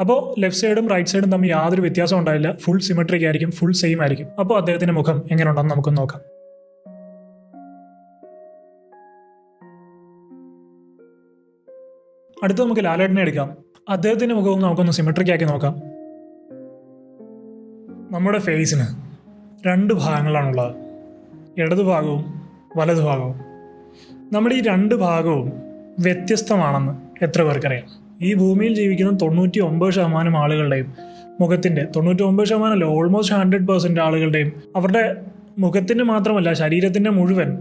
അപ്പോൾ ലെഫ്റ്റ് സൈഡും റൈറ്റ് സൈഡും തമ്മിൽ യാതൊരു വ്യത്യാസം ഉണ്ടായില്ല ഫുൾ സിമെട്രിക് ആയിരിക്കും ഫുൾ സെയിം ആയിരിക്കും. അപ്പോൾ അദ്ദേഹത്തിന്റെ മുഖം എങ്ങനെ ഉണ്ടെന്ന് നമുക്ക് നോക്കാം. അടുത്ത് നമുക്ക് ലാലേട്ടനെ എടുക്കാം. അദ്ദേഹത്തിന്റെ മുഖവും നമുക്കൊന്ന് സിമെട്രിക് ആക്കി നോക്കാം. നമ്മുടെ ഫേസിന് രണ്ട് ഭാഗങ്ങളാണുള്ളത്. ഇടതു ഭാഗവും വലതു ഭാഗവും. നമ്മുടെ ഈ രണ്ട് ഭാഗവും വ്യത്യസ്തമാണെന്ന് എത്ര പേർക്കറിയാം? ഈ ഭൂമിയിൽ ജീവിക്കുന്ന തൊണ്ണൂറ്റി ഒമ്പത് ശതമാനം ആളുകളുടെയും മുഖത്തിന്റെ തൊണ്ണൂറ്റി ഒമ്പത് ശതമാനം അല്ല ഓൾമോസ്റ്റ് ഹൺഡ്രഡ് പെർസെന്റ് ആളുകളുടെയും അവരുടെ മുഖത്തിന്റെ മാത്രമല്ല ശരീരത്തിന്റെ മുഴുവൻ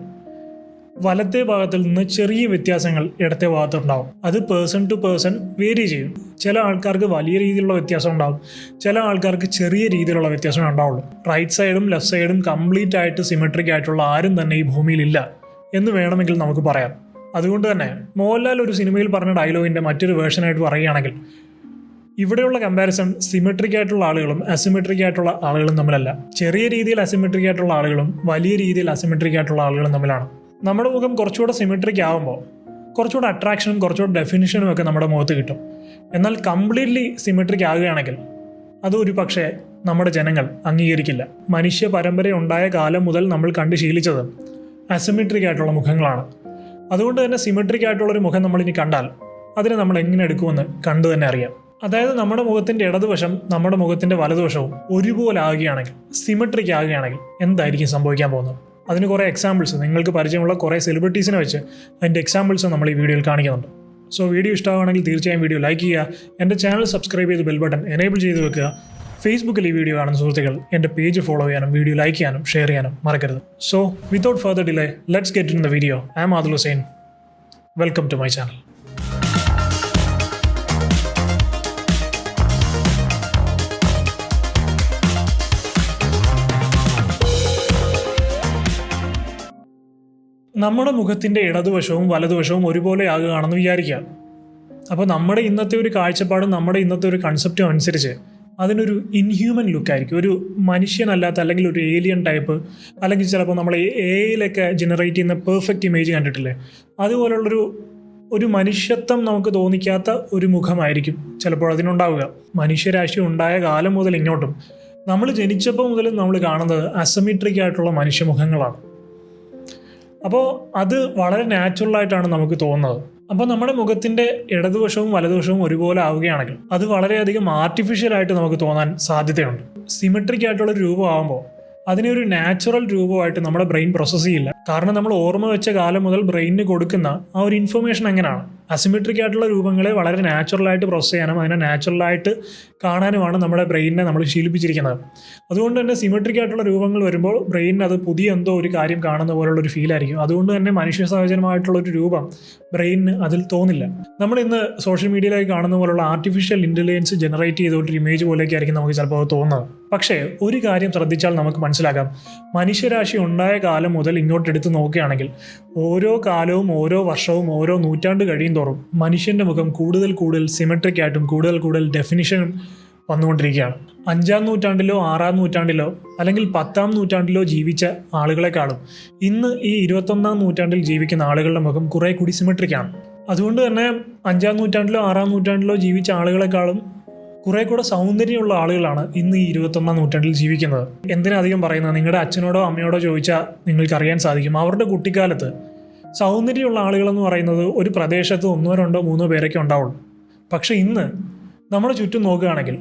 വലത്തെ ഭാഗത്തിൽ നിന്ന് ചെറിയ വ്യത്യാസങ്ങൾ ഇടത്തെ ഭാഗത്തുണ്ടാവും. അത് പേഴ്സൺ ടു പേഴ്സൺ വേരി ചെയ്യും. ചില ആൾക്കാർക്ക് വലിയ രീതിയിലുള്ള വ്യത്യാസം ഉണ്ടാവും. ചില ആൾക്കാർക്ക് ചെറിയ രീതിയിലുള്ള വ്യത്യാസമേ ഉണ്ടാവുള്ളൂ. റൈറ്റ് സൈഡും ലെഫ്റ്റ് സൈഡും കംപ്ലീറ്റ് ആയിട്ട് സിമെട്രിക് ആയിട്ടുള്ള ആരും തന്നെ ഈ ഭൂമിയിലില്ല എന്ന് വേണമെങ്കിൽ നമുക്ക് പറയാം. അതുകൊണ്ട് തന്നെ മോഹൻലാൽ ഒരു സിനിമയിൽ പറഞ്ഞ ഡയലോഗിന്റെ മറ്റൊരു വേർഷനായിട്ട് പറയുകയാണെങ്കിൽ ഇവിടെയുള്ള കമ്പാരിസൺ സിമെട്രിക് ആയിട്ടുള്ള ആളുകളും അസിമെട്രിക് ആയിട്ടുള്ള ആളുകളും തമ്മിലല്ല. ചെറിയ രീതിയിൽ അസിമെട്രിക് ആയിട്ടുള്ള ആളുകളും വലിയ രീതിയിൽ അസിമെട്രിക് ആയിട്ടുള്ള ആളുകളും തമ്മിലാണ്. നമ്മുടെ മുഖം കുറച്ചുകൂടെ സിമെട്രിക് ആകുമ്പോൾ കുറച്ചുകൂടെ അട്രാക്ഷനും കുറച്ചുകൂടെ ഡെഫിനിഷനും ഒക്കെ നമ്മുടെ മുഖത്ത് കിട്ടും. എന്നാൽ കംപ്ലീറ്റ്ലി സിമെട്രിക് ആകുകയാണെങ്കിൽ അത് ഒരു പക്ഷേ നമ്മുടെ ജനങ്ങൾ അംഗീകരിക്കില്ല. മനുഷ്യ പരമ്പര ഉണ്ടായ കാലം മുതൽ നമ്മൾ കണ്ട് ശീലിച്ചത് അസിമെട്രിക് ആയിട്ടുള്ള മുഖങ്ങളാണ്. അതുകൊണ്ട് തന്നെ സിമെട്രിക് ആയിട്ടുള്ള ഒരു മുഖം നമ്മൾ ഇനി കണ്ടാൽ അതിനെ നമ്മൾ എങ്ങനെ എടുക്കുമെന്ന് കണ്ടു തന്നെ അറിയാം. അതായത് നമ്മുടെ മുഖത്തിന്റെ ഇടതുവശം നമ്മുടെ മുഖത്തിന്റെ വലതുവശവും ഒരുപോലെ ആകുകയാണെങ്കിൽ സിമെട്രിക് ആകുകയാണെങ്കിൽ എന്തായിരിക്കും സംഭവിക്കാൻ പോകുന്നത്? അതിന് കുറേ എക്സാമ്പിൾസ് നിങ്ങൾക്ക് പരിചയമുള്ള കുറേ സെലിബ്രിറ്റീസിനെ വെച്ച് അതിന്റെ എക്സാമ്പിൾസ് നമ്മൾ ഈ വീഡിയോയിൽ കാണിക്കുന്നുണ്ട്. സോ വീഡിയോ ഇഷ്ടമാണെങ്കിൽ തീർച്ചയായും വീഡിയോ ലൈക്ക് ചെയ്യുക. എന്റെ ചാനൽ സബ്സ്ക്രൈബ് ചെയ്ത് ബെൽ ബട്ടൺ എനേബിൾ ചെയ്ത് വെക്കുക. ഫേസ്ബുക്കിൽ ഈ വീഡിയോ കാണുന്ന സുഹൃത്തുക്കൾ എന്റെ പേജ് ഫോളോ ചെയ്യാനും വീഡിയോ ലൈക്ക് ചെയ്യാനും ഷെയർ ചെയ്യാനും മറക്കരുത്. So without further delay let's get in the video I am Adul Hussain welcome to my channel നമ്മുടെ മുഖത്തിന്റെ ഇടതുവശവും വലതുവശവും ഒരുപോലെ ആകുകയാണെന്ന് വിചാരിക്കുക. അപ്പോൾ നമ്മുടെ ഇന്നത്തെ ഒരു കാഴ്ചപ്പാടും നമ്മുടെ ഇന്നത്തെ ഒരു കൺസെപ്റ്റും അനുസരിച്ച് അതിനൊരു ഇൻഹ്യൂമൻ ലുക്കായിരിക്കും ഒരു മനുഷ്യനല്ലാത്ത അല്ലെങ്കിൽ ഒരു ഏലിയൻ ടൈപ്പ് അല്ലെങ്കിൽ ചിലപ്പോൾ നമ്മൾ എയിലൊക്കെ ജനറേറ്റ് ചെയ്യുന്ന പെർഫെക്റ്റ് ഇമേജ് കണ്ടിട്ടില്ലേ? അതുപോലുള്ളൊരു ഒരു മനുഷ്യത്വം നമുക്ക് തോന്നിക്കാത്ത ഒരു മുഖമായിരിക്കും ചിലപ്പോൾ അതിനുണ്ടാവുക. മനുഷ്യരാശി ഉണ്ടായ കാലം മുതൽ ഇങ്ങോട്ടും. നമ്മൾ ജനിച്ചപ്പോൾ മുതൽ നമ്മൾ കാണുന്നത് അസമിട്രിക് ആയിട്ടുള്ള മനുഷ്യമുഖങ്ങളാണ് അപ്പോൾ അത് വളരെ നാച്ചുറലായിട്ടാണ് നമുക്ക് തോന്നുന്നത്. അപ്പോൾ നമ്മുടെ മുഖത്തിന്റെ ഇടതുവശവും വലതുവശവും ഒരുപോലെ ആവുകയാണെങ്കിൽ അത് വളരെയധികം ആർട്ടിഫിഷ്യൽ ആയിട്ട് നമുക്ക് തോന്നാൻ സാധ്യതയുണ്ട്. സിമെട്രിക് ആയിട്ടുള്ള രൂപമാകുമ്പോൾ അതിനെ ഒരു നാച്ചുറൽ രൂപമായിട്ട് നമ്മുടെ ബ്രെയിൻ പ്രോസസ്സ് ചെയ്യില്ല. കാരണം നമ്മൾ ഓർമ്മ വെച്ച കാലം മുതൽ ബ്രെയിനിന് കൊടുക്കുന്ന ആ ഒരു ഇൻഫർമേഷൻ എങ്ങനെയാണ്? അസിമെട്രിക് ആയിട്ടുള്ള രൂപങ്ങളെ വളരെ നാച്ചുറൽ ആയിട്ട് പ്രോസസ് ചെയ്യാനും അതിനെ നാച്ചുറൽ ആയിട്ട് കാണാനുമാണ് നമ്മുടെ ബ്രെയിനിനെ നമ്മൾ ശീലിപ്പിച്ചിരിക്കുന്നത്. അതുകൊണ്ട് തന്നെ സിമെട്രിക് ആയിട്ടുള്ള രൂപങ്ങൾ വരുമ്പോൾ ബ്രെയിനിന് അത് പുതിയ എന്തോ ഒരു കാര്യം കാണുന്ന പോലുള്ള ഒരു ഫീലായിരിക്കും അതുകൊണ്ട് തന്നെ മനുഷ്യ സഹജമായിട്ടുള്ള ഒരു രൂപം ബ്രെയിനിന് അതിൽ തോന്നില്ല. നമ്മൾ ഇന്ന് സോഷ്യൽ മീഡിയയിലേക്ക് കാണുന്ന പോലുള്ള ആർട്ടിഫിഷ്യൽ ഇന്റലിജൻസ് ജനറേറ്റ് ചെയ്ത ഒരു ഇമേജ് പോലെയൊക്കെ ആയിരിക്കും നമുക്ക് ചിലപ്പോൾ തോന്നുന്നത്. പക്ഷേ ഒരു കാര്യം ശ്രദ്ധിച്ചാൽ നമുക്ക് മനസ്സിലാക്കാം. മനുഷ്യരാശി ഉണ്ടായ കാലം മുതൽ ഇങ്ങോട്ട് എടുത്ത് നോക്കുകയാണെങ്കിൽ ഓരോ കാലവും ഓരോ വർഷവും ഓരോ നൂറ്റാണ്ട് കഴിയും തോറും മനുഷ്യന്റെ മുഖം കൂടുതൽ കൂടുതൽ സിമെട്രിക് ആയിട്ടും കൂടുതൽ കൂടുതൽ ഡെഫിനിഷനും വന്നുകൊണ്ടിരിക്കുകയാണ്. അഞ്ചാം നൂറ്റാണ്ടിലോ ആറാം നൂറ്റാണ്ടിലോ അല്ലെങ്കിൽ പത്താം നൂറ്റാണ്ടിലോ ജീവിച്ച ആളുകളെക്കാളും ഇന്ന് ഈ ഇരുപത്തൊന്നാം നൂറ്റാണ്ടിൽ ജീവിക്കുന്ന ആളുകളുടെ മുഖം കുറേ കൂടി സിമെട്രിക്കാണ് അതുകൊണ്ട് തന്നെ അഞ്ചാം നൂറ്റാണ്ടിലോ ആറാം നൂറ്റാണ്ടിലോ ജീവിച്ച ആളുകളെക്കാളും കുറെ കൂടെ സൗന്ദര്യമുള്ള ആളുകളാണ് ഇന്ന് ഈ ഇരുപത്തൊന്നാം നൂറ്റാണ്ടിൽ ജീവിക്കുന്നത്. എന്തിനധികം പറയുന്നത്? നിങ്ങളുടെ അച്ഛനോടോ അമ്മയോടോ ചോദിച്ചാൽ നിങ്ങൾക്ക് അറിയാൻ സാധിക്കും. അവരുടെ കുട്ടിക്കാലത്ത് സൗന്ദര്യമുള്ള ആളുകളെന്ന് പറയുന്നത് ഒരു പ്രദേശത്ത് ഒന്നോ രണ്ടോ മൂന്നോ പേരൊക്കെ ഉണ്ടാവുള്ളൂ. പക്ഷേ ഇന്ന് നമ്മുടെ ചുറ്റും നോക്കുകയാണെങ്കിൽ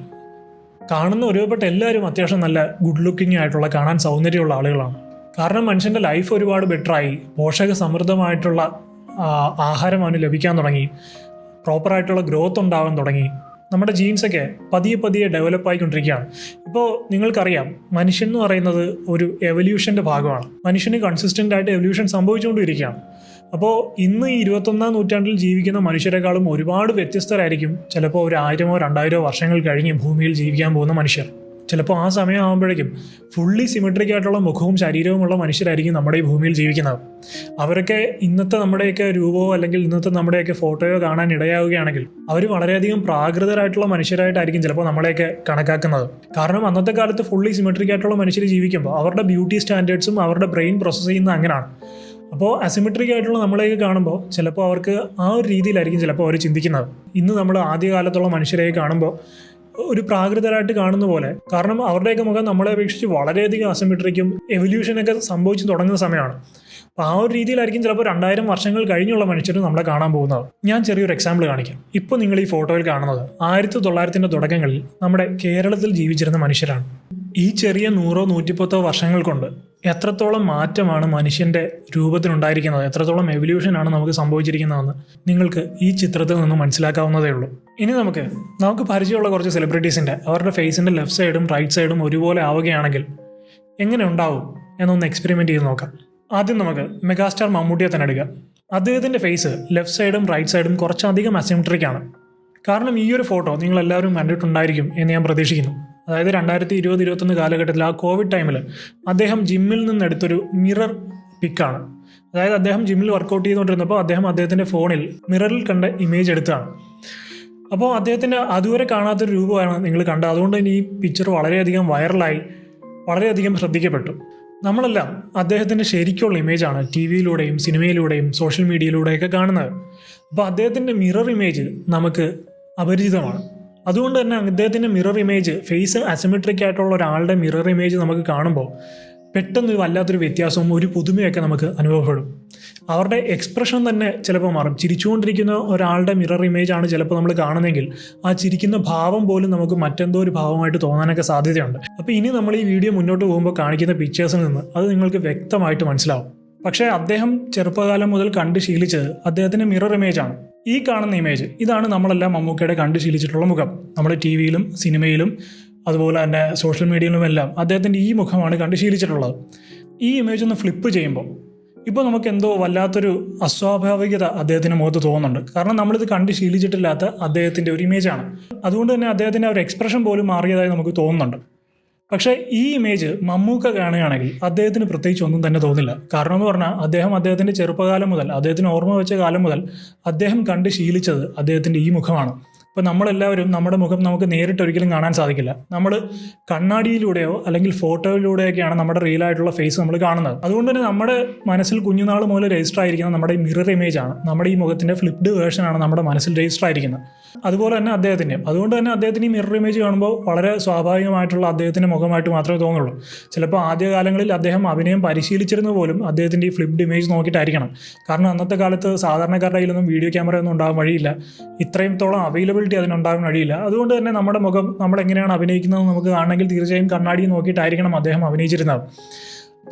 കാണുന്ന ഒരുപെട്ട എല്ലാവരും അത്യാവശ്യം നല്ല ഗുഡ് ലുക്കിംഗ് ആയിട്ടുള്ള കാണാൻ സൗന്ദര്യമുള്ള ആളുകളാണ്. കാരണം മനുഷ്യന്റെ ലൈഫ് ഒരുപാട് ബെറ്ററായി പോഷക സമൃദ്ധമായിട്ടുള്ള ആഹാരം അവന് ലഭിക്കാൻ തുടങ്ങി. പ്രോപ്പറായിട്ടുള്ള ഗ്രോത്ത് ഉണ്ടാവാൻ തുടങ്ങി. നമ്മുടെ ജീൻസൊക്കെ പതിയെ പതിയെ ഡെവലപ്പ് ആയിക്കൊണ്ടിരിക്കുകയാണ്. ഇപ്പോൾ നിങ്ങൾക്കറിയാം മനുഷ്യൻ എന്ന് പറയുന്നത് ഒരു എവല്യൂഷന്റെ ഭാഗമാണ്. മനുഷ്യന് കൺസിസ്റ്റന്റ് ആയിട്ട് എവല്യൂഷൻ സംഭവിച്ചുകൊണ്ടിരിക്കുകയാണ്. അപ്പോൾ ഇന്ന് ഈ ഇരുപത്തൊന്നാം നൂറ്റാണ്ടിൽ ജീവിക്കുന്ന മനുഷ്യരെക്കാളും ഒരുപാട് വ്യത്യസ്തരായിരിക്കും ചിലപ്പോൾ ഒരു ആയിരമോ രണ്ടായിരമോ വർഷങ്ങൾ കഴിഞ്ഞ് ഭൂമിയിൽ ജീവിക്കാൻ പോകുന്ന മനുഷ്യർ. ചിലപ്പോൾ ആ സമയം ആകുമ്പോഴേക്കും ഫുള്ളി സിമെട്രിക് ആയിട്ടുള്ള മുഖവും ശരീരവുമുള്ള മനുഷ്യരായിരിക്കും നമ്മുടെ ഈ ഭൂമിയിൽ ജീവിക്കുന്നത്. അവരൊക്കെ ഇന്നത്തെ നമ്മുടെയൊക്കെ രൂപമോ അല്ലെങ്കിൽ ഇന്നത്തെ നമ്മുടെയൊക്കെ ഫോട്ടോയോ കാണാൻ ഇടയാവുകയാണെങ്കിൽ അവർ വളരെയധികം പ്രാകൃതരായിട്ടുള്ള മനുഷ്യരായിട്ടായിരിക്കും ചിലപ്പോൾ നമ്മളെയൊക്കെ കണക്കാക്കുന്നത്. കാരണം അന്നത്തെ കാലത്ത് ഫുള്ളി സിമെട്രിക് ആയിട്ടുള്ള മനുഷ്യർ ജീവിക്കുമ്പോൾ അവരുടെ ബ്യൂട്ടി സ്റ്റാൻഡേർഡ്സും അവരുടെ ബ്രെയിൻ പ്രോസസ്സ് ചെയ്യുന്ന അങ്ങനെയാണ്. അപ്പോൾ അസിമെട്രിക് ആയിട്ടുള്ള നമ്മളെയൊക്കെ കാണുമ്പോൾ ചിലപ്പോൾ അവർക്ക് ആ ഒരു രീതിയിലായിരിക്കും ചിലപ്പോൾ അവർ ചിന്തിക്കുന്നത്. ഇന്ന് നമ്മൾ ആദ്യകാലത്തുള്ള മനുഷ്യരെയൊക്കെ കാണുമ്പോൾ ഒരു പ്രാകൃതരായിട്ട് കാണുന്ന പോലെ കാരണം അവരുടെയൊക്കെ മുഖം നമ്മളെ അപേക്ഷിച്ച് വളരെയധികം അസിമെട്രിക്കും എവല്യൂഷനൊക്കെ സംഭവിച്ചു തുടങ്ങുന്ന സമയമാണ്. അപ്പോൾ ആ ഒരു രീതിയിലായിരിക്കും ചിലപ്പോൾ രണ്ടായിരം വർഷങ്ങൾ കഴിഞ്ഞുള്ള മനുഷ്യർ നമ്മളെ കാണാൻ പോകുന്നത്. ഞാൻ ചെറിയൊരു എക്സാമ്പിൾ കാണിക്കാം. ഇപ്പോൾ നിങ്ങൾ ഈ ഫോട്ടോയിൽ കാണുന്നത് ആയിരത്തി തൊള്ളായിരത്തിന്റെ തുടക്കങ്ങളിൽ നമ്മുടെ കേരളത്തിൽ ജീവിച്ചിരുന്ന മനുഷ്യരാണ്. ഈ ചെറിയ നൂറോ നൂറ്റിപ്പത്തോ വർഷങ്ങൾ കൊണ്ട് എത്രത്തോളം മാറ്റമാണ് മനുഷ്യന്റെ രൂപത്തിനുണ്ടായിരിക്കുന്നത് എത്രത്തോളം എവല്യൂഷനാണ് നമുക്ക് സംഭവിച്ചിരിക്കുന്നതെന്ന് നിങ്ങൾക്ക് ഈ ചിത്രത്തിൽ നിന്ന് മനസ്സിലാക്കാവുന്നതേ ഉള്ളൂ. ഇനി നമുക്ക് നമുക്ക് പരിചയമുള്ള കുറച്ച് സെലിബ്രിറ്റീസിന്റെ അവരുടെ ഫേസിന്റെ ലെഫ്റ്റ് സൈഡും റൈറ്റ് സൈഡും ഒരുപോലെ ആവുകയാണെങ്കിൽ എങ്ങനെ ഉണ്ടാവും എന്നൊന്ന് എക്സ്പെരിമെന്റ് ചെയ്ത് നോക്കാം. ആദ്യം നമുക്ക് മെഗാസ്റ്റാർ മമ്മൂട്ടിയെ തന്നെ എടുക്കുക അദ്ദേഹത്തിന്റെ ഫേസ് ലെഫ്റ്റ് സൈഡും റൈറ്റ് സൈഡും കുറച്ചധികം അസിമെട്രിക് ആണ്. കാരണം ഈ ഒരു ഫോട്ടോ നിങ്ങൾ എല്ലാവരും കണ്ടിട്ടുണ്ടായിരിക്കും എന്ന് ഞാൻ പ്രതീക്ഷിക്കുന്നു. അതായത് രണ്ടായിരത്തി ഇരുപത് ഇരുപത്തൊന്ന് കാലഘട്ടത്തിൽ ആ കോവിഡ് ടൈമിൽ അദ്ദേഹം ജിമ്മിൽ നിന്നെടുത്തൊരു മിറർ പിക്കാണ് അതായത് അദ്ദേഹം ജിമ്മിൽ വർക്കൗട്ട് ചെയ്തുകൊണ്ടിരുന്നപ്പോൾ അദ്ദേഹം അദ്ദേഹത്തിന്റെ ഫോണിൽ മിററിൽ കണ്ട ഇമേജ് എടുത്താണ്. അപ്പോൾ അദ്ദേഹത്തിന്റെ അതുവരെ കാണാത്തൊരു രൂപമാണ് നിങ്ങൾ കണ്ടത്. അതുകൊണ്ട് തന്നെ ഈ പിക്ചർ വളരെയധികം വൈറലായി വളരെയധികം ശ്രദ്ധിക്കപ്പെട്ടു. നമ്മളെല്ലാം അദ്ദേഹത്തിന്റെ ശരിക്കുള്ള ഇമേജാണ് ടി വിയിലൂടെയും സിനിമയിലൂടെയും സോഷ്യൽ മീഡിയയിലൂടെയൊക്കെ കാണുന്നത്. അപ്പോൾ അദ്ദേഹത്തിന്റെ മിറർ ഇമേജ് നമുക്ക് അപരിചിതമാണ്. അതുകൊണ്ട് തന്നെ അദ്ദേഹത്തിന്റെ മിറർ ഇമേജ് ഫേസ് അസിമെട്രിക് ആയിട്ടുള്ള ഒരാളുടെ മിറർ ഇമേജ് നമുക്ക് കാണുമ്പോൾ പെട്ടെന്ന് വല്ലാത്തൊരു വ്യത്യാസവും ഒരു പുതുമയൊക്കെ നമുക്ക് അനുഭവപ്പെടും. അവരുടെ എക്സ്പ്രഷൻ തന്നെ ചിലപ്പോൾ മാറും. ചിരിച്ചുകൊണ്ടിരിക്കുന്ന ഒരാളുടെ മിറർ ഇമേജ് ആണ് ചിലപ്പോൾ നമ്മൾ കാണുന്നതെങ്കിൽ ആ ചിരിക്കുന്ന ഭാവം പോലും നമുക്ക് മറ്റെന്തോ ഒരു ഭാവമായിട്ട് തോന്നാനൊക്കെ സാധ്യതയുണ്ട്. അപ്പോൾ ഇനി നമ്മൾ ഈ വീഡിയോ മുന്നോട്ട് പോകുമ്പോൾ കാണിക്കുന്ന പിക്ചേഴ്സിൽ നിന്ന് അത് നിങ്ങൾക്ക് വ്യക്തമായിട്ട് മനസ്സിലാവും. പക്ഷേ അദ്ദേഹം ചെറുപ്പകാലം മുതൽ കണ്ട് ശീലിച്ചത് അദ്ദേഹത്തിന്റെ മിറർ ഇമേജ് ആണ്. ഈ കാണുന്ന ഇമേജ് ഇതാണ് നമ്മളെല്ലാം മമ്മൂക്കയുടെ കണ്ട് ശീലിച്ചിട്ടുള്ള മുഖം. നമ്മൾ ടി വിയിലും സിനിമയിലും അതുപോലെ തന്നെ സോഷ്യൽ മീഡിയയിലും എല്ലാം അദ്ദേഹത്തിന്റെ ഈ മുഖമാണ് കണ്ട് ശീലിച്ചിട്ടുള്ളത്. ഈ ഇമേജ് ഒന്ന് ഫ്ലിപ്പ് ചെയ്യുമ്പോൾ ഇപ്പോൾ നമുക്ക് എന്തോ വല്ലാത്തൊരു അസ്വാഭാവികത അദ്ദേഹത്തിന്റെ മുഖത്ത് തോന്നുന്നുണ്ട്. കാരണം നമ്മളിത് കണ്ട് ശീലിച്ചിട്ടില്ലാത്ത അദ്ദേഹത്തിന്റെ ഒരു ഇമേജാണ് അതുകൊണ്ട് തന്നെ അദ്ദേഹത്തിന്റെ ഒരു എക്സ്പ്രഷൻ പോലും മാറിയതായി നമുക്ക് തോന്നുന്നുണ്ട്. പക്ഷേ ഈ ഇമേജ് മമ്മൂക്ക കാണുകയാണെങ്കിൽ അദ്ദേഹത്തിന് പ്രത്യേകിച്ച് ഒന്നും തന്നെ തോന്നില്ല. കാരണം എന്ന് പറഞ്ഞാൽ അദ്ദേഹം അദ്ദേഹത്തിന്റെ ചെറുപ്പകാലം മുതൽ അദ്ദേഹത്തിന് ഓർമ്മ വെച്ച കാലം മുതൽ അദ്ദേഹം കണ്ട് ശീലിച്ചത് അദ്ദേഹത്തിന്റെ ഈ മുഖമാണ്. ഇപ്പോൾ നമ്മളെല്ലാവരും നമ്മുടെ മുഖം നമുക്ക് നേരിട്ട് ഒരിക്കലും കാണാൻ സാധിക്കില്ല. നമ്മൾ കണ്ണാടിയിലൂടെയോ അല്ലെങ്കിൽ ഫോട്ടോയിലൂടെയൊക്കെയാണ് നമ്മുടെ റിയൽ ആയിട്ടുള്ള ഫേസ് നമ്മൾ കാണുന്നത്. അതുകൊണ്ട് തന്നെ നമ്മുടെ മനസ്സിൽ കുഞ്ഞുനാൾ മുതൽ രജിസ്റ്റർ ആയിരിക്കുന്ന നമ്മുടെ മിറർ ഇമേജ് ആണ്. നമ്മുടെ ഈ മുഖത്തിന്റെ ഫ്ലിപ്ഡ് ആണ് നമ്മുടെ മനസ്സിൽ രജിസ്റ്റർ ആയിരിക്കുന്നത്. അതുപോലെ തന്നെ അദ്ദേഹത്തിന്റെ അതുകൊണ്ട് തന്നെ അദ്ദേഹത്തിന് ഈ മിറർ ഇമേജ് കാണുമ്പോൾ വളരെ സ്വാഭാവികമായിട്ടുള്ള അദ്ദേഹത്തിന്റെ മുഖമായിട്ട് മാത്രമേ തോന്നുള്ളൂ. ചിലപ്പോൾ ആദ്യകാലങ്ങളിൽ അദ്ദേഹം അഭിനയം പരിശീലിച്ചിരുന്ന പോലും അദ്ദേഹത്തിന്റെ ഈ ഫ്ലിപ്ഡ് ഇമേജ് നോക്കിയിട്ടായിരിക്കണം. കാരണം അന്നത്തെ കാലത്ത് സാധാരണക്കാരുടെ കയ്യിലൊന്നും വീഡിയോ ക്യാമറ ഒന്നും ഉണ്ടാകാൻ വഴിയില്ല. ഇത്രയും തോളം അവൈലബിലിറ്റി അതിനുണ്ടാകാൻ കഴിയില്ല അതുകൊണ്ട് തന്നെ നമ്മുടെ മുഖം നമ്മൾ എങ്ങനെയാണ് അഭിനയിക്കുന്നത് നമുക്ക് കാണണമെങ്കിൽ തീർച്ചയായും കണ്ണാടി നോക്കിയിട്ടായിരിക്കണം അദ്ദേഹം അഭിനയിച്ചിരുന്നത്.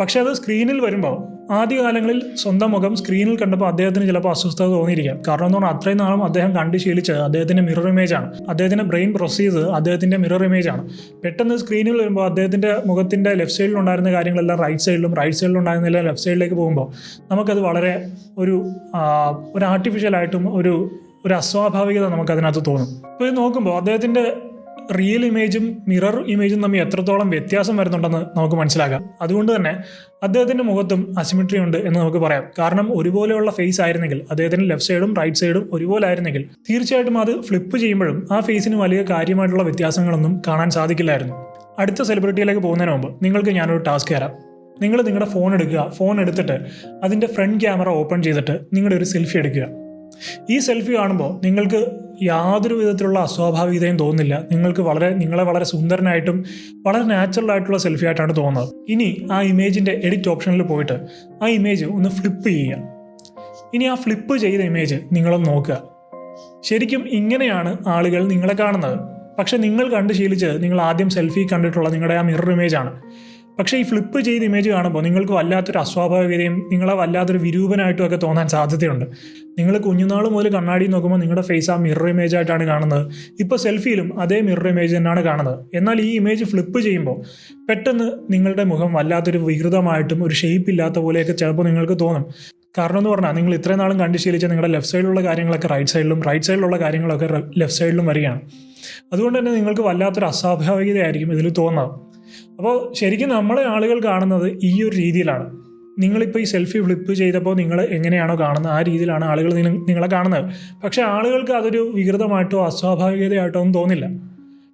പക്ഷെ അത് സ്ക്രീനിൽ വരുമ്പോൾ ആദ്യകാലങ്ങളിൽ സ്വന്തം മുഖം സ്ക്രീനിൽ കണ്ടപ്പോൾ അദ്ദേഹത്തിന് ചിലപ്പോൾ അസ്വസ്ഥത തോന്നിയിരിക്കാം. കാരണം എന്ന് പറഞ്ഞാൽ അത്രയും നാളും അദ്ദേഹം കണ്ട് ശീലിച്ചത് അദ്ദേഹത്തിന്റെ മിറർ ഇമേജാണ് അദ്ദേഹത്തിന്റെ ബ്രെയിൻ പ്രൊസീസ് ചെയ്ത് അദ്ദേഹത്തിന്റെ മിറർ ഇമേജാണ് പെട്ടെന്ന് സ്ക്രീനിൽ വരുമ്പോൾ അദ്ദേഹത്തിന്റെ മുഖത്തിന്റെ ലെഫ്റ്റ് സൈഡിൽ ഉണ്ടായിരുന്ന കാര്യങ്ങളെല്ലാം റൈറ്റ് സൈഡിലും റൈറ്റ് സൈഡിൽ ഉണ്ടായിരുന്നെല്ലാം ലെഫ്റ്റ് സൈഡിലേക്ക് പോകുമ്പോൾ നമുക്കത് വളരെ ഒരു ഒരു ആർട്ടിഫിഷ്യലായിട്ടും ഒരു ഒരു അസ്വാഭാവികത നമുക്കതിനകത്ത് തോന്നും. അപ്പോൾ ഇത് നോക്കുമ്പോൾ അദ്ദേഹത്തിന്റെ റിയൽ ഇമേജും മിറർ ഇമേജും തമ്മിൽ എത്രത്തോളം വ്യത്യാസം വരുന്നുണ്ടെന്ന് നമുക്ക് മനസ്സിലാക്കാം. അതുകൊണ്ട് തന്നെ അദ്ദേഹത്തിന്റെ മുഖത്തും അസിമിട്രി ഉണ്ട് എന്ന് നമുക്ക് പറയാം. കാരണം ഒരുപോലെയുള്ള ഫേസ് ആയിരുന്നെങ്കിൽ അദ്ദേഹത്തിന്റെ ലെഫ്റ്റ് സൈഡും റൈറ്റ് സൈഡും ഒരുപോലെ ആയിരുന്നെങ്കിൽ തീർച്ചയായിട്ടും അത് ഫ്ലിപ്പ് ചെയ്യുമ്പോഴും ആ ഫേസിന് വലിയ കാര്യമായിട്ടുള്ള വ്യത്യാസങ്ങളൊന്നും കാണാൻ സാധിക്കില്ലായിരുന്നു. അടുത്ത സെലിബ്രിറ്റിയിലേക്ക് പോകുന്നതിന് മുമ്പ് നിങ്ങൾക്ക് ഞാനൊരു ടാസ്ക് തരാം. നിങ്ങൾ നിങ്ങളുടെ ഫോൺ എടുക്കുക. ഫോൺ എടുത്തിട്ട് അതിന്റെ ഫ്രണ്ട് ക്യാമറ ഓപ്പൺ ചെയ്തിട്ട് നിങ്ങളുടെ ഒരു സെൽഫി എടുക്കുക. ഈ സെൽഫി കാണുമ്പോൾ നിങ്ങൾക്ക് യാതൊരു വിധത്തിലുള്ള അസ്വാഭാവികതയും തോന്നുന്നില്ല. നിങ്ങൾക്ക് വളരെ നിങ്ങളെ വളരെ സുന്ദരനായിട്ടും വളരെ നാച്ചുറൽ ആയിട്ടുള്ള സെൽഫി ആയിട്ടാണ് തോന്നുന്നത്. ഇനി ആ ഇമേജിന്റെ എഡിറ്റ് ഓപ്ഷനിൽ പോയിട്ട് ആ ഇമേജ് ഒന്ന് ഫ്ലിപ്പ് ചെയ്യുക. ഇനി ആ ഫ്ലിപ്പ് ചെയ്ത ഇമേജ് നിങ്ങളൊന്ന് നോക്കുക. ശരിക്കും ഇങ്ങനെയാണ് ആളുകൾ നിങ്ങളെ കാണുന്നത്. പക്ഷെ നിങ്ങൾ കണ്ട് ശീലിച്ചത് നിങ്ങൾ ആദ്യം സെൽഫി കണ്ടിട്ടുള്ള നിങ്ങളുടെ ആ മിറർ ഇമേജാണ് പക്ഷേ ഈ ഫ്ലിപ്പ് ചെയ്ത ഇമേജ് കാണുമ്പോൾ നിങ്ങൾക്ക് വല്ലാത്തൊരു അസ്വാഭാവികതയും നിങ്ങളെ വല്ലാത്തൊരു വിരൂപനായിട്ടും ഒക്കെ തോന്നാൻ സാധ്യതയുണ്ട്. നിങ്ങൾ കുഞ്ഞുനാൾ മുതൽ കണ്ണാടി നോക്കുമ്പോൾ നിങ്ങളുടെ ഫേസ് ആ മിറർ ഇമേജ് ആയിട്ടാണ് കാണുന്നത്. ഇപ്പോൾ സെൽഫിയിലും അതേ മിറർ ഇമേജ് തന്നെയാണ് കാണുന്നത്. എന്നാൽ ഈ ഇമേജ് ഫ്ലിപ്പ് ചെയ്യുമ്പോൾ പെട്ടെന്ന് നിങ്ങളുടെ മുഖം വല്ലാത്തൊരു വികൃതമായിട്ടും ഒരു ഷേപ്പ് ഇല്ലാത്ത പോലെയൊക്കെ ചിലപ്പോൾ നിങ്ങൾക്ക് തോന്നും. കാരണം എന്ന് പറഞ്ഞാൽ നിങ്ങൾ ഇത്രയും നാളും കണ്ടു ശീലിച്ച നിങ്ങളുടെ ലെഫ്റ്റ് സൈഡിലുള്ള കാര്യങ്ങളൊക്കെ റൈറ്റ് സൈഡിലും റൈറ്റ് സൈഡിലുള്ള കാര്യങ്ങളൊക്കെ ലെഫ്റ്റ് സൈഡിലും വരികയാണ്. അതുകൊണ്ട് തന്നെ നിങ്ങൾക്ക് വല്ലാത്തൊരു അസ്വാഭാവികതയായിരിക്കും ഇതിൽ തോന്നുന്നത് അപ്പോൾ ശരിക്കും നമ്മളെ ആളുകൾ കാണുന്നത് ഈ ഒരു രീതിയിലാണ്. നിങ്ങളിപ്പോൾ ഈ സെൽഫി ഫ്ലിപ്പ് ചെയ്തപ്പോൾ നിങ്ങൾ എങ്ങനെയാണോ കാണുന്നത്? ആ രീതിയിലാണ് ആളുകൾ നിങ്ങളെ കാണുന്നത്. പക്ഷേ ആളുകൾക്ക് അതൊരു വികൃതമായിട്ടോ അസ്വാഭാവികതയായിട്ടോ ഒന്നും തോന്നില്ല.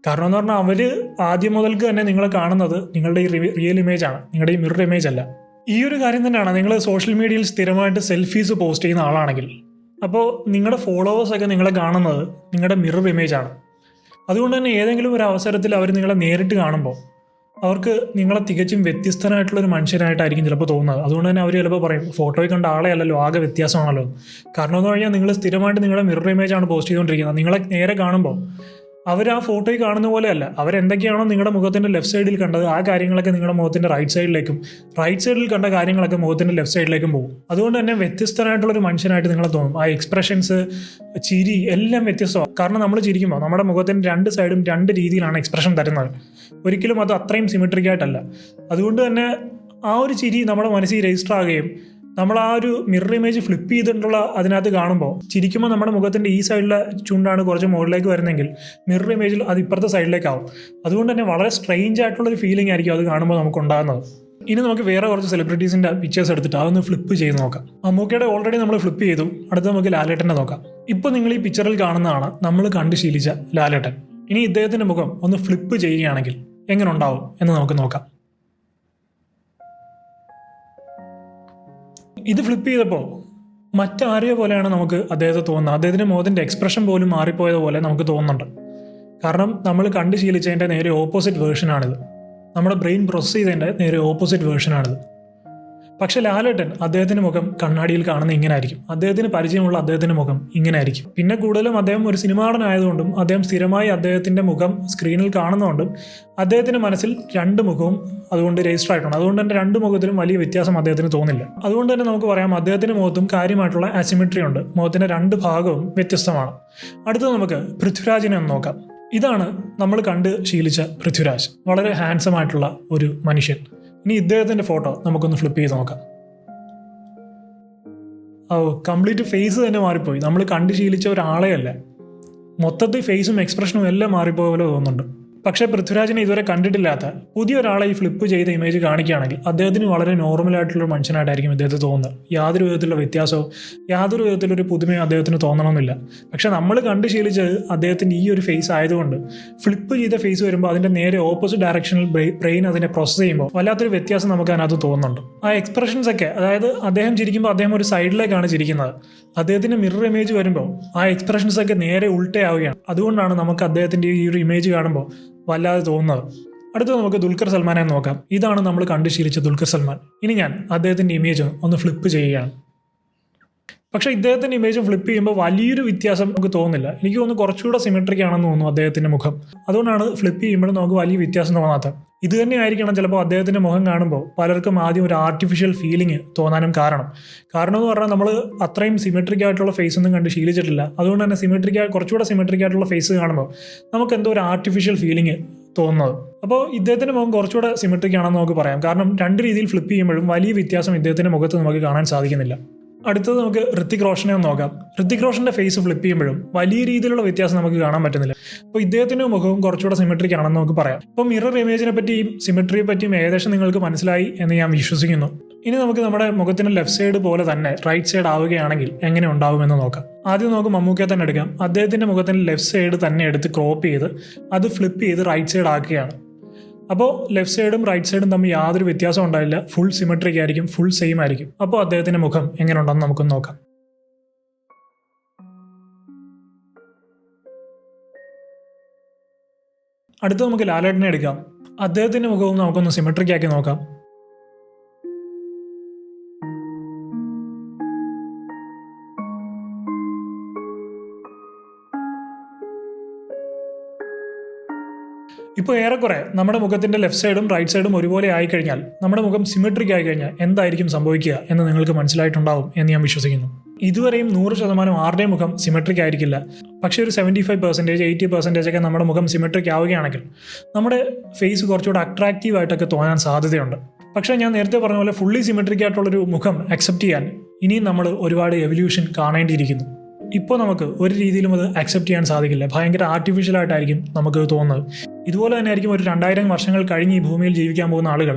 കാരണം എന്ന് പറഞ്ഞാൽ അവർ ആദ്യം മുതൽക്ക് തന്നെ നിങ്ങളെ കാണുന്നത് നിങ്ങളുടെ ഈ റിയൽ ഇമേജ് ആണ്. നിങ്ങളുടെ ഈ മിറർ ഇമേജ് അല്ല. ഈ ഒരു കാര്യം തന്നെയാണ് നിങ്ങൾ സോഷ്യൽ മീഡിയയിൽ സ്ഥിരമായിട്ട് സെൽഫീസ് പോസ്റ്റ് ചെയ്യുന്ന ആളാണെങ്കിൽ. അപ്പോൾ നിങ്ങളുടെ ഫോളോവേഴ്സൊക്കെ നിങ്ങളെ കാണുന്നത് നിങ്ങളുടെ മിറർ ഇമേജ് ആണ്. അതുകൊണ്ട് തന്നെ ഏതെങ്കിലും ഒരു അവസരത്തിൽ അവർ നിങ്ങളെ നേരിട്ട് കാണുമ്പോൾ അവർക്ക് നിങ്ങളെ തികച്ചും വ്യത്യസ്തനായിട്ടുള്ള ഒരു മനുഷ്യനായിട്ടായിരിക്കും ചിലപ്പോൾ തോന്നുന്നത്. അതുകൊണ്ട് തന്നെ അവർ ചിലപ്പോൾ പറയും ഫോട്ടോയിൽ കണ്ട ആളെ അല്ലല്ലോ ആകെ വ്യത്യാസമാണല്ലോ. കാരണം എന്ന് പറഞ്ഞാൽ നിങ്ങൾ സ്ഥിരമായിട്ട് നിങ്ങളുടെ മിറർ ഇമേജ് ആണ് പോസ്റ്റ് ചെയ്തുകൊണ്ടിരിക്കുന്നത്. നിങ്ങളെ നേരെ കാണുമ്പോൾ അവർ ആ ഫോട്ടോയിൽ കാണുന്ന പോലെയല്ല. അവരെന്തൊക്കെയാണോ നിങ്ങളുടെ മുഖത്തിന്റെ ലെഫ്റ്റ് സൈഡിൽ കണ്ടത് ആ കാര്യങ്ങളൊക്കെ നിങ്ങളുടെ മുഖത്തിന്റെ റൈറ്റ് സൈഡിലേക്കും റൈറ്റ് സൈഡിൽ കണ്ട കാര്യങ്ങളൊക്കെ മുഖത്തിന്റെ ലെഫ്റ്റ് സൈഡിലേക്കും പോകും. അതുകൊണ്ട് തന്നെ വ്യത്യസ്തനായിട്ടുള്ളൊരു മനുഷ്യനായിട്ട് നിങ്ങളെ തോന്നും. ആ എക്സ്പ്രഷൻസ് ചിരി എല്ലാം വ്യത്യസ്തമാണ് കാരണം നമ്മൾ ചിരിക്കുമ്പോൾ നമ്മുടെ മുഖത്തിന്റെ രണ്ട് സൈഡും രണ്ട് രീതിയിലാണ് എക്സ്പ്രഷൻ തരുന്നത്. ഒരിക്കലും അത് അത്രയും സിമെട്രിക്കായിട്ടല്ല അതുകൊണ്ട് തന്നെ ആ ഒരു ചിരി നമ്മുടെ മനസ്സിൽ രജിസ്റ്റർ ആകുകയും നമ്മൾ ആ ഒരു മിറർ ഇമേജ് ഫ്ലിപ്പ് ചെയ്തിട്ടുള്ള അതിനകത്ത് കാണുമ്പോൾ ചിരിക്കുമ്പോൾ നമ്മുടെ മുഖത്തിന്റെ ഈ സൈഡിലെ ചുണ്ടാണ് കുറച്ച് മുകളിലേക്ക് വരുന്നെങ്കിൽ മിറർ ഇമേജിൽ അത് ഇപ്പുറത്തെ സൈഡിലേക്കാവും അതുകൊണ്ട് തന്നെ വളരെ സ്ട്രെയിഞ്ച് ആയിട്ടുള്ള ഒരു ഫീലിംഗ് ആയിരിക്കും അത് കാണുമ്പോൾ നമുക്ക് ഉണ്ടാകുന്നത്. ഇനി നമുക്ക് വേറെ കുറച്ച് സെലിബ്രിറ്റീസിന്റെ പിക്ചേഴ്സ് എടുത്തിട്ട് അതൊന്ന് ഫ്ലിപ്പ് ചെയ്ത് നോക്കാം. മമ്മൂക്കയുടെ ഓൾറെഡി നമ്മൾ ഫ്ലിപ്പ് ചെയ്തു. അടുത്ത നമുക്ക് ലാലേട്ടനെ നോക്കാം. ഇപ്പോൾ നിങ്ങൾ ഈ പിക്ചറിൽ കാണുന്നതാണ് നമ്മൾ കണ്ട് ശീലിച്ച ലാലേട്ടൻ. ഇനി ഇദ്ദേഹത്തിന്റെ മുഖം ഒന്ന് ഫ്ലിപ്പ് ചെയ്യുകയാണെങ്കിൽ എങ്ങനെ ഉണ്ടാവും എന്ന് നമുക്ക് നോക്കാം. ഇത് ഫ്ലിപ്പ് ചെയ്തപ്പോൾ മറ്റാരെയോ പോലെയാണ് നമുക്ക് അദ്ദേഹത്തെ തോന്നുന്നത്. അദ്ദേഹത്തിന്റെ മുഖത്തിന്റെ എക്സ്പ്രഷൻ പോലും മാറിപ്പോയത് പോലെ നമുക്ക് തോന്നുന്നുണ്ട്. കാരണം നമ്മൾ കണ്ട് ശീലിച്ചതിന്റെ നേരെ ഓപ്പോസിറ്റ് വേർഷനാണിത് നമ്മുടെ ബ്രെയിൻ പ്രോസസ് ചെയ്തതിന്റെ നേരെ ഓപ്പോസിറ്റ് വേർഷനാണിത് പക്ഷെ ലാലേട്ടൻ അദ്ദേഹത്തിന്റെ മുഖം കണ്ണാടിയിൽ കാണുന്ന ഇങ്ങനെ ആയിരിക്കും അദ്ദേഹത്തിന് പരിചയമുള്ള അദ്ദേഹത്തിന്റെ മുഖം ഇങ്ങനെ ആയിരിക്കും പിന്നെ കൂടുതലും അദ്ദേഹം ഒരു സിനിമാടനായതുകൊണ്ടും അദ്ദേഹം സ്ഥിരമായി അദ്ദേഹത്തിന്റെ മുഖം സ്ക്രീനിൽ കാണുന്നതുകൊണ്ടും അദ്ദേഹത്തിന്റെ മനസ്സിൽ രണ്ട് മുഖവും അതുകൊണ്ട് രജിസ്റ്റർ ആയിട്ടുണ്ട്. അതുകൊണ്ട് തന്നെ രണ്ട് മുഖത്തിലും വലിയ വ്യത്യാസം അദ്ദേഹത്തിന് തോന്നില്ല. അതുകൊണ്ട് തന്നെ നമുക്ക് പറയാം അദ്ദേഹത്തിന്റെ മുഖത്തും കാര്യമായിട്ടുള്ള അസിമിട്രി ഉണ്ട്. മുഖത്തിന്റെ രണ്ട് ഭാഗവും വ്യത്യസ്തമാണ്. അടുത്തത് നമുക്ക് പൃഥ്വിരാജിനെ ഒന്ന് നോക്കാം. ഇതാണ് നമ്മൾ കണ്ട് ശീലിച്ച പൃഥ്വിരാജ്. വളരെ ഹാൻസം ആയിട്ടുള്ള ഒരു മനുഷ്യൻ. ഇനി ഇദ്ദേഹത്തിന്റെ ഫോട്ടോ നമുക്കൊന്ന് ഫ്ലിപ്പ് ചെയ്ത് നോക്കാം. ഓ കംപ്ലീറ്റ് ഫേസ് തന്നെ മാറിപ്പോയി. നമ്മൾ കണ്ട് ശീലിച്ച ഒരാളെ മൊത്തത്തിൽ ഫേസും എക്സ്പ്രഷനും എല്ലാം മാറിപ്പോയ പോലെ തോന്നുന്നുണ്ട്. പക്ഷേ പൃഥ്വിരാജിനെ ഇതുവരെ കണ്ടിട്ടില്ലാത്ത പുതിയ ഒരാളെ ഈ ഫ്ലിപ്പ് ചെയ്ത ഇമേജ് കാണിക്കുകയാണെങ്കിൽ അദ്ദേഹത്തിന് വളരെ നോർമൽ ആയിട്ടുള്ള മനുഷ്യനായിട്ടായിരിക്കും അദ്ദേഹത്തെ തോന്നുന്നത്. യാതൊരു വിധത്തിലുള്ള വ്യത്യാസമോ യാതൊരു വിധത്തിലൊരു പുതുമയോ അദ്ദേഹത്തിന് തോന്നണമെന്നില്ല. പക്ഷെ നമ്മൾ കണ്ട് ശീലിച്ചത് അദ്ദേഹത്തിന്റെ ഈ ഒരു ഫേസ് ആയതുകൊണ്ട് ഫ്ലിപ്പ് ചെയ്ത ഫേസ് വരുമ്പോൾ അതിന്റെ നേരെ ഓപ്പോസിറ്റ് ഡയറക്ഷനിൽ ബ്രെയിൻ അതിനെ പ്രോസസ്സ് ചെയ്യുമ്പോൾ വല്ലാത്തൊരു വ്യത്യാസം നമുക്ക് അതിനകത്ത് തോന്നുന്നുണ്ട്. ആ എക്സ്പ്രഷൻസ് ഒക്കെ അതായത് അദ്ദേഹം ചിരിക്കുമ്പോൾ അദ്ദേഹം ഒരു സൈഡിലേക്കാണ് ചിരിക്കുന്നത്. അദ്ദേഹത്തിന്റെ മിറർ ഇമേജ് വരുമ്പോൾ ആ എക്സ്പ്രഷൻസ് ഒക്കെ നേരെ ഉൾട്ടയാവുകയാണ്. അതുകൊണ്ടാണ് നമുക്ക് അദ്ദേഹത്തിന്റെ ഈ ഒരു ഇമേജ് കാണുമ്പോൾ വല്ലാതെ തോന്നുന്നത്. അടുത്ത നമുക്ക് ദുൽഖർ സൽമാനെ നോക്കാം. ഇതാണ് നമ്മൾ കണ്ടു ശീലിച്ച ദുൽഖർ സൽമാൻ. ഇനി ഞാൻ അദ്ദേഹത്തിന്റെ ഇമേജ് ഒന്ന് ഫ്ലിപ്പ് ചെയ്യുകയാണ്. പക്ഷേ ഇദ്ദേഹത്തിന്റെ ഇമേജ് ഫ്ലിപ്പ് ചെയ്യുമ്പോൾ വലിയൊരു വ്യത്യാസം നമുക്ക് തോന്നുന്നില്ല. എനിക്ക് തോന്നുന്നു കുറച്ചുകൂടെ സിമെട്രിക് ആണെന്ന് തോന്നുന്നു അദ്ദേഹത്തിന്റെ മുഖം. അതുകൊണ്ടാണ് ഫ്ലിപ്പ് ചെയ്യുമ്പോൾ നമുക്ക് വലിയ വ്യത്യാസം തോന്നാത്തത്. ഇത് തന്നെ ആയിരിക്കണം ചിലപ്പോൾ അദ്ദേഹത്തിന്റെ മുഖം കാണുമ്പോൾ പലർക്കും ആദ്യം ഒരു ആർട്ടിഫിഷ്യൽ ഫീലിംഗ് തോന്നാനും കാരണം. കാരണം എന്ന് പറഞ്ഞാൽ നമ്മൾ അത്രയും സിമെട്രിക് ആയിട്ടുള്ള ഫേസ് ഒന്നും കണ്ട് ശീലിച്ചിട്ടില്ല. അതുകൊണ്ട് തന്നെ സിമെട്രിക് കുറച്ചുകൂടെ സിമെട്രിക് ആയിട്ടുള്ള ഫേസ് കാണുമ്പോൾ നമുക്ക് എന്തോ ഒരു ആർട്ടിഫിഷ്യൽ ഫീലിംഗ് തോന്നുന്നത്. അപ്പോൾ ഇദ്ദേഹത്തിന്റെ മുഖം കുറച്ചുകൂടെ സിമെട്രിക് ആണെന്ന് നമുക്ക് പറയാം. കാരണം രണ്ട് രീതിയിൽ ഫ്ലിപ്പ് ചെയ്യുമ്പോഴും വലിയ വ്യത്യാസം ഇദ്ദേഹത്തിന്റെ മുഖത്ത് നമുക്ക് കാണാൻ സാധിക്കുന്നില്ല. അടുത്തത് നമുക്ക് ഋത്തിക് റോഷനെ ഒന്ന് നോക്കാം. ഋത്തിക് റോഷന്റെ ഫേസ് ഫ്ലിപ്പ് ചെയ്യുമ്പോഴും വലിയ രീതിയിലുള്ള വ്യത്യാസം നമുക്ക് കാണാൻ പറ്റുന്നില്ല. അപ്പോൾ ഇദ്ദേഹത്തിന്റെ മുഖവും കുറച്ചുകൂടെ സിമെട്രിക് ആണെന്ന് നമുക്ക് പറയാം. ഇപ്പോൾ മിറർ ഇമേജിനെ പറ്റിയും സിമെട്രിയെ പറ്റിയും ഏകദേശം നിങ്ങൾക്ക് മനസ്സിലായി എന്ന് ഞാൻ വിശ്വസിക്കുന്നു. ഇനി നമുക്ക് നമ്മുടെ മുഖത്തിന്റെ ലെഫ്റ്റ് സൈഡ് പോലെ തന്നെ റൈറ്റ് സൈഡ് ആവുകയാണെങ്കിൽ എങ്ങനെ ഉണ്ടാവുമെന്ന് നോക്കാം. ആദ്യം നമുക്ക് മമ്മൂക്കയെ തന്നെ എടുക്കാം. അദ്ദേഹത്തിന്റെ മുഖത്തിന്റെ ലെഫ്റ്റ് സൈഡ് തന്നെ എടുത്ത് ക്രോപ്പ് ചെയ്ത് അത് ഫ്ലിപ്പ് ചെയ്ത് റൈറ്റ് സൈഡ് ആക്കുകയാണ്. അപ്പോൾ ലെഫ്റ്റ് സൈഡും റൈറ്റ് സൈഡും തമ്മിൽ യാതൊരു വ്യത്യാസം ഉണ്ടായില്ല. ഫുൾ സിമെട്രിക് ആയിരിക്കും ഫുൾ സെയിം ആയിരിക്കും. അപ്പോൾ അദ്ദേഹത്തിന്റെ മുഖം എങ്ങനെ ഉണ്ടെന്ന് നമുക്കൊന്ന് നോക്കാം. അടുത്ത് നമുക്ക് ലാലേട്ടനെ എടുക്കാം. അദ്ദേഹത്തിന്റെ മുഖവും നമുക്കൊന്ന് സിമെട്രിക് ആക്കി നോക്കാം. ഇപ്പോൾ ഏറെക്കുറെ നമ്മുടെ മുഖത്തിന്റെ ലെഫ്റ്റ് സൈഡും റൈറ്റ് സൈഡും ഒരുപോലെ ആയി കഴിഞ്ഞാൽ നമ്മുടെ മുഖം സിമെട്രിക് ആയി കഴിഞ്ഞാൽ എന്തായിരിക്കും സംഭവിക്കുക എന്ന് നിങ്ങൾക്ക് മനസ്സിലായിട്ടുണ്ടാവും എന്ന് ഞാൻ വിശ്വസിക്കുന്നു. ഇതുവരെയും നൂറ് ശതമാനം ആരുടെയും മുഖം സിമെട്രിക് ആയിരിക്കില്ല. പക്ഷേ ഒരു seventy five percentage eighty percentage ഒക്കെ നമ്മുടെ മുഖം സിമെട്രിക് ആവുകയാണെങ്കിൽ നമ്മുടെ ഫേസ് കുറച്ചുകൂടെ അട്രാക്റ്റീവ് ആയിട്ടൊക്കെ തോന്നാൻ സാധ്യതയുണ്ട്. പക്ഷേ ഞാൻ നേരത്തെ പറഞ്ഞ പോലെ ഫുള്ളി സിമെട്രിക് ആയിട്ടുള്ളൊരു മുഖം അക്സെപ്റ്റ് ചെയ്യാൻ ഇനിയും നമ്മൾ ഒരുപാട് എവല്യൂഷൻ കാണേണ്ടിയിരിക്കുന്നു. ഇപ്പോൾ നമുക്ക് ഒരു രീതിയിലും അത് അക്സെപ്റ്റ് ചെയ്യാൻ സാധിക്കില്ല. ഭയങ്കര ആർട്ടിഫിഷ്യൽ ആയിട്ടായിരിക്കും നമുക്ക് തോന്നുന്നത്. ഇതുപോലെ തന്നെ ആയിരിക്കും ഒരു രണ്ടായിരം വർഷങ്ങൾ കഴിഞ്ഞ് ഈ ഭൂമിയിൽ ജീവിക്കാൻ പോകുന്ന ആളുകൾ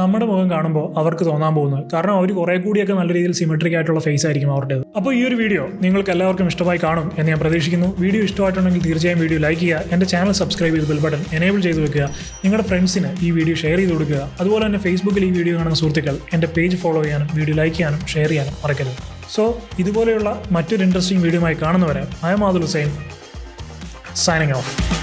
നമ്മുടെ മുഖം കാണുമ്പോൾ അവർക്ക് തോന്നാൻ പോകുന്നത്. കാരണം അവർ കുറേ കൂടിയൊക്കെ നല്ല രീതിയിൽ സിമെട്രിക് ആയിട്ടുള്ള ഫേസ് ആയിരിക്കും അവരുടേത്. അപ്പോൾ ഈ ഒരു വീഡിയോ നിങ്ങൾക്ക് എല്ലാവർക്കും ഇഷ്ടമായി കാണും എന്ന് ഞാൻ പ്രതീക്ഷിക്കുന്നു. വീഡിയോ ഇഷ്ടമായിട്ടുണ്ടെങ്കിൽ തീർച്ചയായും വീഡിയോ ലൈക്ക് ചെയ്യുക. എന്റെ ചാനൽ സബ്സ്ക്രൈബ് ചെയ്ത് ബെൽ ബട്ടൺ എനേബിൾ ചെയ്ത് വെക്കുക. നിങ്ങളുടെ ഫ്രണ്ട്സിന് ഈ വീഡിയോ ഷെയർ ചെയ്ത് കൊടുക്കുക. അതുപോലെ തന്നെ ഫേസ്ബുക്കിൽ ഈ വീഡിയോ കാണുന്ന സുഹൃത്തുക്കൾ എന്റെ പേജ് ഫോളോ ചെയ്യാനും വീഡിയോ ലൈക്ക് ചെയ്യാനും ഷെയർ ചെയ്യാനും മറക്കരുത്. സോ ഇതുപോലെയുള്ള മറ്റൊരു ഇൻട്രസ്റ്റിംഗ് വീഡിയോ ആയി കാണുന്നവരെ I Adul Hussain signing off